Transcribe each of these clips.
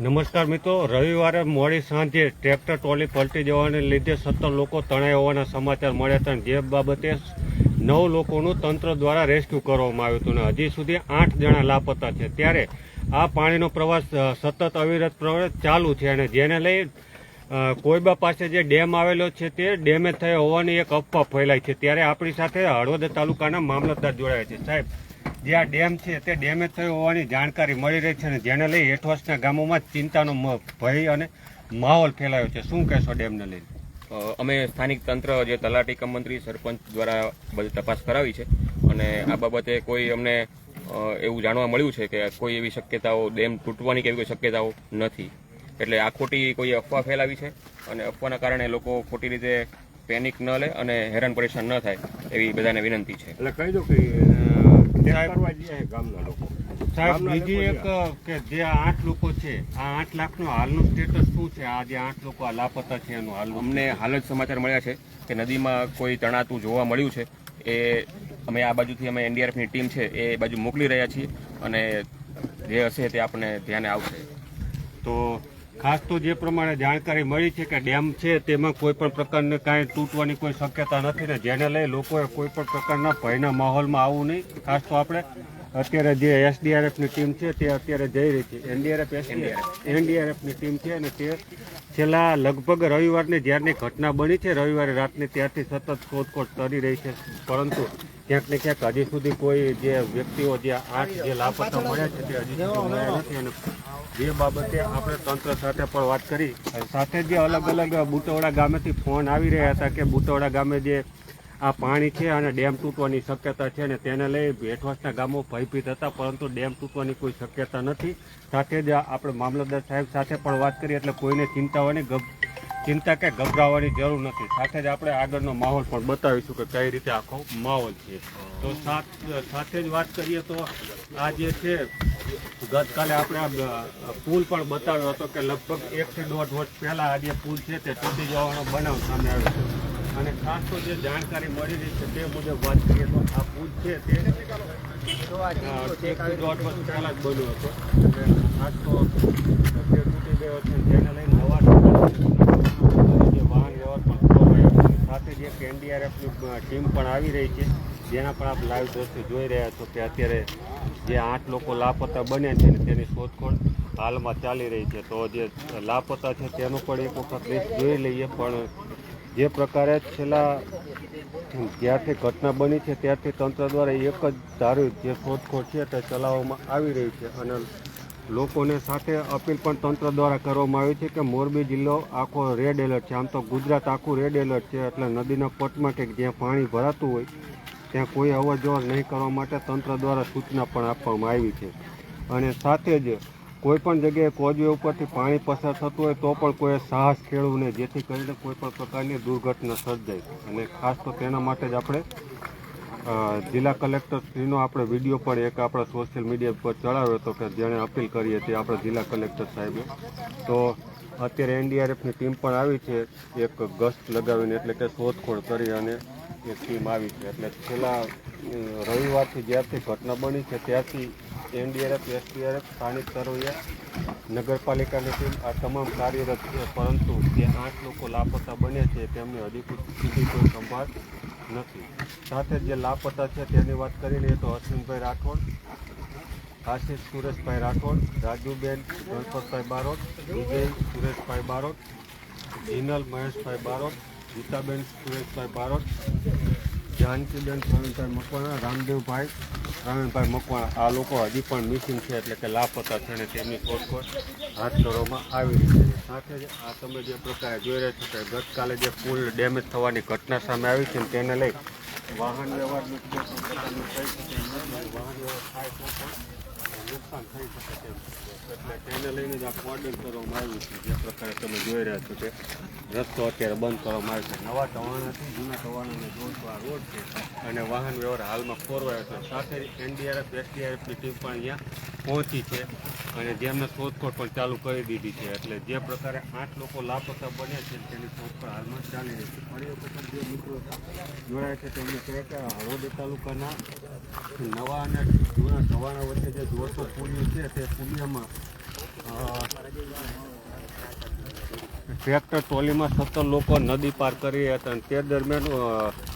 નમસ્કાર મિત્રો, રવિવારે મોડી સાંજે ટ્રેક્ટર ટ્રોલી પલટી જવાને લીધે સત્તર લોકો તણાઈ હોવાના સમાચાર મળ્યા હતા. જે બાબતે નવ લોકોનું તંત્ર દ્વારા રેસ્ક્યુ કરવામાં આવ્યું હતું અને હજી સુધી આઠ જણા લાપતા છે. ત્યારે આ પાણીનો પ્રવાસ સતત અવિરત પ્રવાસ ચાલુ છે અને જેને લઈ કોઈબા પાસે જે ડેમ આવેલો છે તે ડેમેજ થયો હોવાની એક અફવા ફેલાઈ છે. ત્યારે આપણી સાથે હળવદ તાલુકાના મામલતદાર જોડાયા છે. સાહેબ જે આ ડેમ છે તે ડેમેજ થયો હોવાની જાણકારી મળી રહી છે અને જેને લઈ હેઠવાસના ગામોમાં ચિંતાનો ભય અને માહોલ ફેલાયો છે. શું કહેશો ડેમને લઈને? અમે સ્થાનિક તંત્ર જે તલાટી કમ મંત્રી સરપંચ દ્વારા બધી તપાસ કરાવી છે અને આ બાબતે કોઈ અમને એવું જાણવા મળ્યું છે કે કોઈ એવી શક્યતાઓ ડેમ તૂટવાની કે એવી કોઈ શક્યતાઓ નથી. એટલે આ ખોટી કોઈ અફવા ફેલાવી છે અને અફવાના કારણે લોકો ખોટી રીતે પેનિક ન લે અને હેરાન પરેશાન ન થાય એવી બધાને વિનંતી છે. એટલે કહી દો કે કરવા જઈએ ગામના લોકો. સાહેબ બીજી એક કે જે આઠ લોકો છે આ આઠ લાખનું હાલનું સ્ટેટસ શું છે? આ જે આઠ લોકો આ લાપતા છે એનું હાલનું અમને હાલ જ સમાચાર મળ્યા છે કે નદીમાં કોઈ તણાતું જોવા મળ્યું છે. એ અમે આ બાજુથી અમે એનડીઆરએફની ટીમ છે એ બાજુ મોકલી રહ્યા છીએ અને જે હશે તે આપણને ધ્યાને આવશે. તો ખાસ તો જે પ્રમાણે જાણકારી મળી છે કે ડેમ છે તેમાં કોઈ પણ પ્રકારની કાંઈ તૂટવાની કોઈ શક્યતા નથી ને જેને લઈ લોકોએ કોઈ પણ પ્રકારના ભયના માહોલમાં આવવું નહીં. ખાસ તો આપણે અત્યારે જે એસડીઆરએફની ટીમ છે તે અત્યારે જઈ રહી છે. એનડીઆરએફ એનડીઆરએફની ટીમ છે અને તે છેલ્લા લગભગ રવિવારની જ્યારની ઘટના બની છે રવિવારે રાતની ત્યારથી સતત શોધખોળ કરી રહી છે. પરંતુ ક્યાંક ને ક્યાંક હજી સુધી કોઈ જે વ્યક્તિઓ જે આઠ જે લાપતા મળ્યા છે તે હજી સુધી મળ્યા નથી. અને જે બાબતે આપણે તંત્ર સાથે પણ વાત કરી. સાથે જે અલગ અલગ બુટવડા ગામેથી ફોન આવી રહ્યા હતા કે બુટવડા ગામે જે આ પાણી છે અને ડેમ તૂટવાની શક્યતા છે અને તેને લઈ હેઠવાસના ગામો ભયભીત હતા, પરંતુ ડેમ તૂટવાની કોઈ શક્યતા નથી. સાથે જ આપણે મામલતદાર સાહેબ સાથે પણ વાત કરી, એટલે કોઈને ચિંતાવાની ગભ ચિંતા કે ગભરાવાની જરૂર નથી. સાથે જ આપણે આગળનો માહોલ પણ બતાવીશું કે કઈ રીતે આખો માહોલ છે. તો સાથ જ વાત કરીએ તો આ જે છે, ગતકાલે આપણે પુલ પણ બતાવ્યો હતો કે લગભગ એકથી દોઢ વર્ષ પહેલા આ જે પુલ છે તે તૂટી જવાનો બનાવ સામે આવ્યો છે. અને ખાસ તો જે જાણકારી મળી રહી છે તે મુજબ વાત કરીએ તો આ પુલ છે તે એકથી દોઢ વર્ષ પહેલા જ બન્યો હતો. ખાસ તો તે તૂટી ગયો છે જેને લઈને નવા જે વાહન વ્યવહાર પણ ખોરવાયો છે કે એનડીઆરએફની ટીમ પણ આવી રહી છે. જેના પણ આપ લાઈવ દ્રશ્યો જોઈ રહ્યા છો કે અત્યારે જે આઠ લોકો લાપતા બન્યા છે તેની શોધખોળ હાલમાં ચાલી રહી છે. તો જે લાપતા છે તેનું પણ એક વખત લિસ્ટ જોઈ લઈએ. પણ જે પ્રકારે છેલ્લા જ્યારથી ઘટના બની છે ત્યારથી તંત્ર દ્વારા એક જ ધાર્યું જે શોધખોળ છે તે ચલાવવામાં આવી રહી છે. અને લોકોને સાથે અપીલ પણ તંત્ર દ્વારા કરવામાં આવી છે કે મોરબી જિલ્લો આખો રેડ એલર્ટ છે. આમ તો ગુજરાત આખું રેડ એલર્ટ છે, એટલે નદીના પટમાં કે જ્યાં પાણી ભરાતું હોય, ત્યાં કોઈ અવરજવર નહીં કરવા માટે તંત્ર દ્વારા સૂચના પણ આપવામાં આવી છે. અને સાથે જ કોઈ પણ જગ્યાએ કોજવે ઉપરથી પાણી પસાર થતું હોય, તો પણ કોઈ સાહસ ખેડવું નહીં જેથી કરીને કોઈ પણ પ્રકારની દુર્ઘટના સર્જાય. અને ખાસ તો તેના માટે જ આપણે જિલ્લા કલેક્ટરશ્રીનો આપણે વીડિયો પણ એક આપણા સોશિયલ મીડિયા પર ચડાવ્યો હતો કે જેણે અપીલ કરી હતી આપણા જિલ્લા કલેક્ટર સાહેબે. તો અત્યારે એનડીઆરએફની ટીમ પણ આવી છે, એક ગસ્ત લગાવીને એટલે કે શોધખોળ કરી અને એક ટીમ આવી છે. એટલે છેલ્લા રવિવારથી જ્યારથી ઘટના બની છે ત્યારથી એનડીઆરએફ, એસડીઆરએફ, સ્થાનિક તરવૈયા નગરપાલિકાની ટીમ, આ તમામ કાર્યરત છે, પરંતુ જે આઠ લોકો લાપતા બન્યા છે, તેમની હજી સુધી કોઈ સંભાળ નથી. સાથે જ લાપતા છે તેની વાત કરી લઈએ તો અશ્વિનભાઈ રાઠોડ, આશિષ સુરેશભાઈ રાઠોડ, રાજુબેન ગણપતભાઈ બારોટ, વિજય સુરેશભાઈ બારોટ, જીનલ મહેશભાઈ બારોટ, ગીતાબેન સુરેશભાઈ બારોટ, જાનકીબેન પ્રવીણભાઈ મકવાણા, રામદેવભાઈ પ્રવીણભાઈ મકવાણા, આ લોકો હજી પણ મિસિંગ છે એટલે કે લાપતા છે અને તેમની શોધખોળ હાથ ધરવામાં આવી રહી છે. સાથે જ આ તમે જે પ્રકારે જોઈ રહ્યા છો કે ગતકાલે જે પુલ ડેમેજ થવાની ઘટના સામે આવી છે તેને લઈ વાહન નથી વાહન વ્યવહાર થાય તો પણ નુકસાન થઈ શકે તેમ. તેને લઈને જ આ કોર્ડન કરવામાં આવ્યું છે. જે પ્રકારે તમે જોઈ રહ્યા છો કે રસ્તો અત્યારે બંધ કરવામાં આવ્યો છે. નવા ટવાણાથી જૂના ટવાણાને જોડતો આ રોડ છે અને વાહન વ્યવહાર હાલમાં ખોરવાયો છે. સાથે એનડીઆરએફ, એસડીઆરએફની ટીમ પણ અહીંયા પહોંચી છે અને જેમને શોધખોળ પણ ચાલુ કરી દીધી છે. એટલે જે પ્રકારે આઠ લોકો લાપતા બન્યા છે તેની શોધખોળ હાલમાં ચાલી રહી છે. ફરી વખત જે મિત્રો જોડાયા છે તેમને કહે કે હળવદ તાલુકાના નવા અને જૂના ધવાણા વચ્ચે જે જોડતો પુલિયો છે તે પુલિયામાં ટ્રેક્ટર ટ્રોલીમાં સત્તર લોકો નદી પાર કરી હતા અને તે દરમિયાન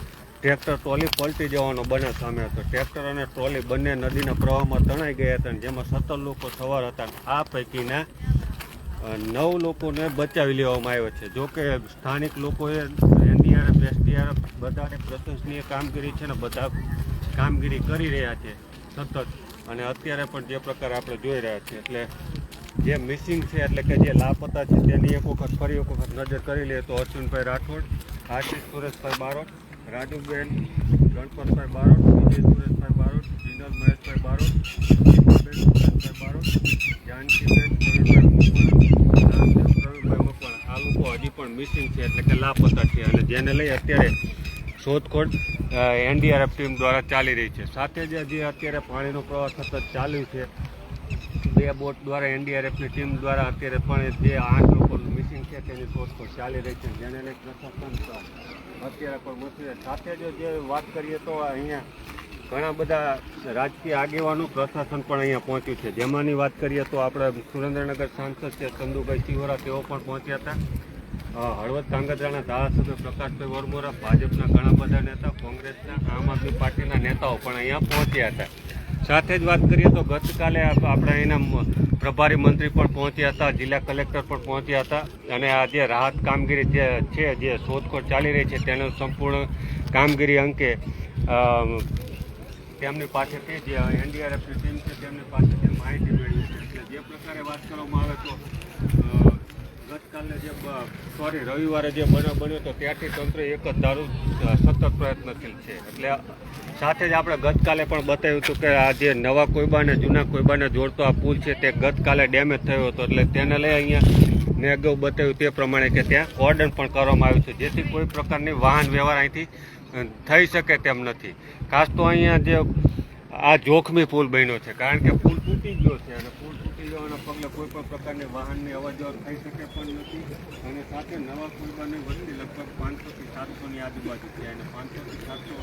ટ્રેક્ટર ટ્રોલી પલટી જવાનો બને સામે હતો. ટ્રેક્ટર અને ટ્રોલી બંને નદીના પ્રવાહમાં તણાઈ ગયા હતા જેમાં સત્તર લોકો સવાર હતા. આ પૈકીના નવ લોકોને બચાવી લેવામાં આવ્યા છે. જોકે સ્થાનિક લોકોએ એનડીઆરએફ, એસડીઆરએફ બધાને પ્રશંસનીય કામગીરી છે ને બધા કામગીરી કરી રહ્યા છે સતત. અને અત્યારે પણ જે પ્રકાર આપણે જોઈ રહ્યા છીએ, એટલે જે મિસિંગ છે, એટલે કે જે લાપતા છે, તેની એક વખત ફરી એક વખત નજર કરી લઈએ તો અશ્વિનભાઈ રાઠોડ, આશીષ સુરેશભાઈ બારોટ રાજુબેન, ગણપતભાઈ બારોટ, વિજય સુરેશભાઈ બારોટ, જીનલ મહેશભાઈ બારોટ દીપાબેન સુરેશભાઈ બારોટ, જાનકીબેન, પ્રવીણભાઈ આ લોકો હજી પણ મિસિંગ છે એટલે કે લાપતા છે અને જેને લઈ અત્યારે શોધખોળ એનડીઆરએફ ટીમ દ્વારા ચાલી રહી છે. સાથે જ જે અત્યારે પાણીનો પ્રવાહ સતત ચાલુ છે. બે બોટ દ્વારા એનડીઆરએફની ટીમ દ્વારા અત્યારે પણ જે આઠ લોકો મિસિંગ છે તેની શોધખોળ ચાલી રહી છે. જેને લઈ પ્રશાસન અત્યારે પણ મથું સાથે જ જે વાત કરીએ તો અહીંયા ઘણા બધા રાજકીય આગેવાનો પ્રશાસન પણ અહીંયા પહોંચ્યું છે. જેમાંની વાત કરીએ તો આપણે સુરેન્દ્રનગર સાંસદ છે ચંદુભાઈ સિહોરા તેઓ પણ પહોંચ્યા હતા. હળવદ કાંગધરાના ધારાસભ્ય પ્રકાશભાઈ વરમોરા, ભાજપના ઘણા બધા નેતા, કોંગ્રેસના, આમ આદમી પાર્ટીના નેતાઓ પણ અહીંયા પહોંચ્યા હતા. સાથે જ વાત કરીએ તો ગતકાલે આપણે અહીંના પ્રભારી મંત્રી પણ પહોંચ્યા હતા જિલ્લા કલેક્ટર પણ પહોંચ્યા હતા અને આ જે રાહત કામગીરી જે છે જે શોધખોળ ચાલી રહી છે તેનું સંપૂર્ણ કામગીરી અંકે તેમની પાસેથી જે એનડીઆરએફની ટીમ છે તેમની પાસેથી માહિતી મેળવી છે. જે પ્રકારે વાત કરવામાં આવે તો ગતકાલે જે સોરી રવિવારે જે બનાવ બન્યો હતો ત્યારથી તંત્ર એક જ અ, સતત પ્રયત્નશીલ છે. એટલે સાથે જ આપણે ગતકાલે પણ બતાવ્યું હતું કે આ જે નવા કોઈબા અને જૂના કોઈબાને જોડતો આ પુલ છે તે ગતકાલે ડેમેજ થયો હતો. એટલે તેને લઈ અહીંયા મેં અગાઉ બતાવ્યું તે પ્રમાણે કે ત્યાં કોર્ડન પણ કરવામાં આવ્યું છે. જેથી કોઈ પ્રકારની વાહન વ્યવહાર અહીંથી થઈ શકે તેમ નથી. ખાસ તો અહીંયા જે આ જોખમી પુલ બન્યો છે. કારણ કે પુલ તૂટી ગયો છે અને પગલે કોઈ પણ પ્રકારની વાહનની અવર થઈ શકે પણ નથી અને સાથે નવા કુરબાની વસ્તી લગભગ પાંચસોથી સાતસોની આજુબાજુ છે અને પાંચસોથી સાતસો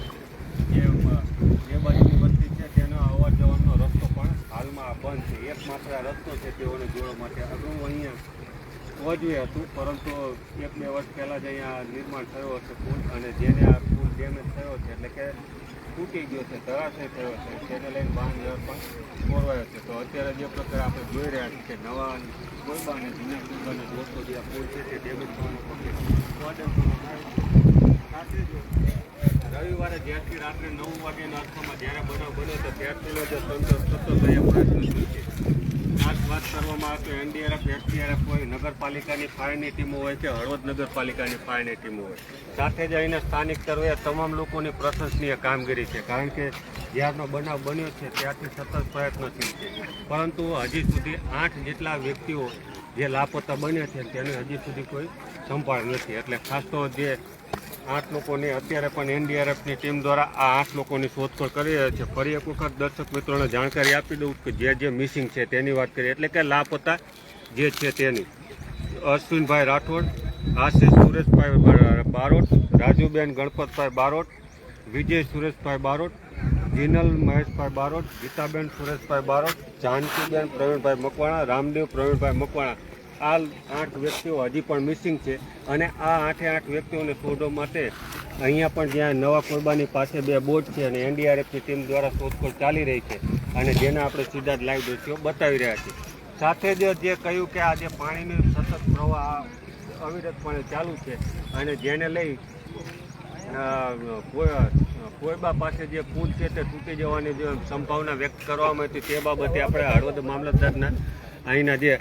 જે બાજુની વસ્તી છે તેનો અવર જવરનો રસ્તો પણ હાલમાં બંધ છે. એકમાત્ર રસ્તો છે તેઓને જોડવા માટે અગાઉ અહીંયા પહોંચ્યું હતું, પરંતુ એક બે વર્ષ પહેલાં જ અહીંયા નિર્માણ થયો હશે પુલ અને જેને આ પુલ ડેમેજ થયો છે, એટલે કે તૂટી ગયો છે, ધરાશય થયો છે. તેને લઈને વાહન વ્યવહાર પણ ખોરવાયો છે. તો અત્યારે જે પ્રકારે આપણે જોઈ રહ્યા છીએ કે નવા કોઈબા અને જૂના કોઈબાને દોસ્તો જે આ પુલ છે, તે ડેમેજ થવાનું છે. રવિવારે જ્યારથી રાત્રે નવ વાગ્યાના અર્થમાં જ્યારે બનાવ બન્યો, તો ત્યારથી જ તંત્ર સતત અહીંયા પ્રયત્નશીલ છે. ખાસ વાત કરવામાં આવે તો એનડીઆરએફ, એસડીઆરએફ હોય, નગરપાલિકાની ફાયરની ટીમો હોય કે હળવદ નગરપાલિકાની ફાયરની ટીમો હોય. સાથે જ અહીંના સ્થાનિક તરવે તમામ લોકોની પ્રશંસનીય કામગીરી છે. કારણ કે જ્યારનો બનાવ બન્યો છે, ત્યારથી સતત પ્રયત્નશીલ છે. પરંતુ હજી સુધી આઠ જેટલા વ્યક્તિઓ જે લાપતા બન્યા છે, તેની હજી સુધી કોઈ સંભાળ નથી. એટલે ખાસ તો જે આઠ લોકોની, અત્યારે પણ એનડીઆરએફની ટીમ દ્વારા આ આઠ લોકોની શોધખોળ કરી રહ્યા છે. ફરી એક વખત દર્શક મિત્રોને જાણકારી આપી દઉં કે જે જે મિસિંગ છે તેની વાત કરીએ. એટલે કે લાપતા જે છે તેની. અશ્વિનભાઈ રાઠોડ, આશિષ સુરેશભાઈ બારોટ, રાજુબેન ગણપતભાઈ બારોટ, વિજય સુરેશભાઈ બારોટ, જીનલ મહેશભાઈ બારોટ, ગીતાબેન સુરેશભાઈ બારોટ, જાનકીબેન પ્રવીણભાઈ મકવાણા, રામદેવ પ્રવીણભાઈ મકવાણા. આ આઠ વ્યક્તિઓ હજી પણ મિસિંગ છે. અને આ આઠે આઠ વ્યક્તિઓને શોધવા માટે અહીંયા પણ જ્યાં નવા કોરબાની પાસે બે બોટ છે અને એનડીઆરએફની ટીમ દ્વારા શોધખોળ ચાલી રહી છે અને જેને આપણે સીધા જ લાઈવ દ્રશ્યો બતાવી રહ્યા છીએ. સાથે જ જે કહ્યું કે આ જે પાણીનો સતત પ્રવાહ અવિરતપણે ચાલુ છે અને જેને લઈ કોઈ- કોઈબા પાસે જે પુલ છે તે તૂટી જવાની જે સંભાવના વ્યક્ત કરવામાં હતી તે બાબતે આપણે હળવદ મામલતદારના અહીંના જે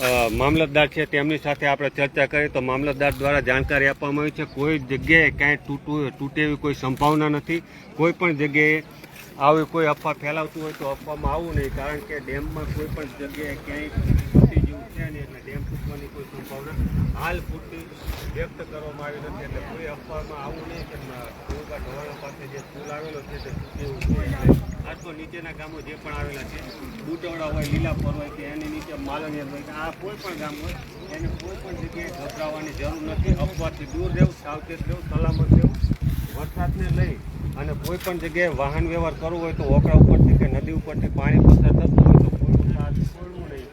મામલતદાર છે, તેમની સાથે આપણે ચર્ચા કરી. તો મામલતદાર દ્વારા જાણકારી આપવામાં આવી છે, કોઈ જગ્યાએ કાંઈ તૂટવું તૂટે એવી કોઈ સંભાવના નથી. કોઈ પણ જગ્યાએ આવી કોઈ અફવા ફેલાવતું હોય તો અફવામાં આવવું નહીં, કારણ કે ડેમમાં કોઈ પણ જગ્યાએ ક્યાંય તૂટી જેવું છે નહીં, એટલે ડેમ તૂટવાની કોઈ સંભાવના હાલ પૂરતી વ્યક્ત કરવામાં આવી નથી, એટલે કોઈ અફવામાં આવવું નહીં, કે ધોરણ પાસે જે પુલ આવેલો છે તે તૂટી એવું છે આટલો નીચેના ગામો જે પણ આવેલા છે, બુટવડા હોય, લીલાપર હોય કે એની નીચે માલણિયર હોય, કે આ કોઈ પણ ગામ હોય, એને કોઈ પણ જગ્યાએ ગભરાવાની જરૂર નથી. અફવાથી દૂર રહેવું, સાવચેત રહેવું, સલામત રહેવું, વરસાદને લઈ અને કોઈ પણ જગ્યાએ વાહન વ્યવહાર કરવો હોય તો ઓકરા ઉપરથી કે નદી ઉપરથી પાણી પસાર થતું હોય તો કોઈનું સાથ છોડવું નહીં.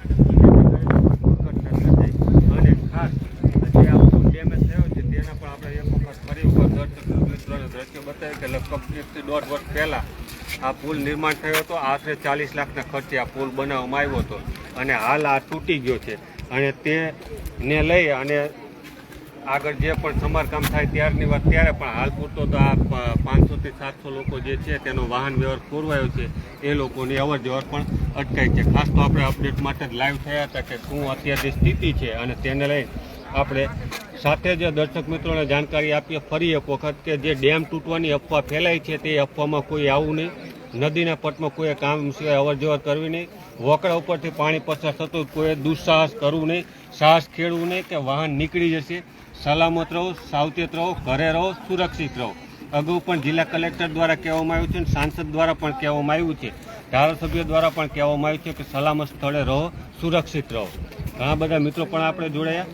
અને ખાસ જે ડેમેજ થયો છે, તેના પણ આપણે એક દ્રશ્ય બતાવ્યું કે લગભગ દોઢ વર્ષ પહેલાં આ પુલ નિર્માણ થયો હતો. આશરે ચાલીસ લાખના ખર્ચે આ પુલ બનાવવામાં આવ્યો હતો. અને હાલ આ તૂટી ગયો છે. અને તેને લઈ અને આગળ જે પણ સમારકામ થાય ત્યારની વાત ત્યારે પણ હાલ પૂરતો તો આ પાંચસોથી સાતસો લોકો જે છે તેનો વાહન વ્યવહાર ખોરવાયો છે. એ લોકોની અવર જવર પણ અટકાય છે. ખાસ તો આપણે અપડેટ માટે જ લાઈવ થયા હતા કે શું અત્યારની સ્થિતિ છે અને તેને લઈ આપણે સાથે જ દર્શક મિત્રોને જાણકારી આપીએ, ફરી એક વખત કે જે ડેમ તૂટવાની અફવા ફેલાઈ છે તે અફવામાં કોઈ આવું નહીં. નદીના પટમાં કોઈએ કામ સિવાય અવરજવર કરવી નહીં. વોકડા ઉપરથી પાણી પસાર થતું કોઈએ દુસ્સાહસ કરવું નહીં. સાહસ ખેડવું નહીં કે વાહન નીકળી જશે. સલામત રહો, સાવચેત રહો, ઘરે રહો, સુરક્ષિત રહો. અગાઉ પણ જિલ્લા કલેક્ટર દ્વારા કહેવામાં આવ્યું છે અને સાંસદ દ્વારા પણ કહેવામાં આવ્યું છે. ધારાસભ્યો દ્વારા પણ કહેવામાં આવ્યું છે કે સલામત સ્થળે રહો, સુરક્ષિત રહો. ઘણા બધા મિત્રો પણ આપણે જોડાયા.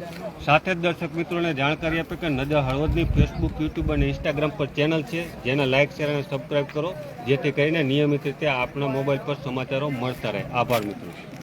સાથે જ દર્શક મિત્રોને જાણકારી આપે કે નજર હળવદની ફેસબુક યુટ્યુબ અને ઇન્સ્ટાગ્રામ પર ચેનલ છે. જેને લાઇક શેર અને સબસ્ક્રાઇબ કરો, જેથી કરીને નિયમિત રીતે આપણા મોબાઈલ પર સમાચારો મળતા રહે. આભાર મિત્રો.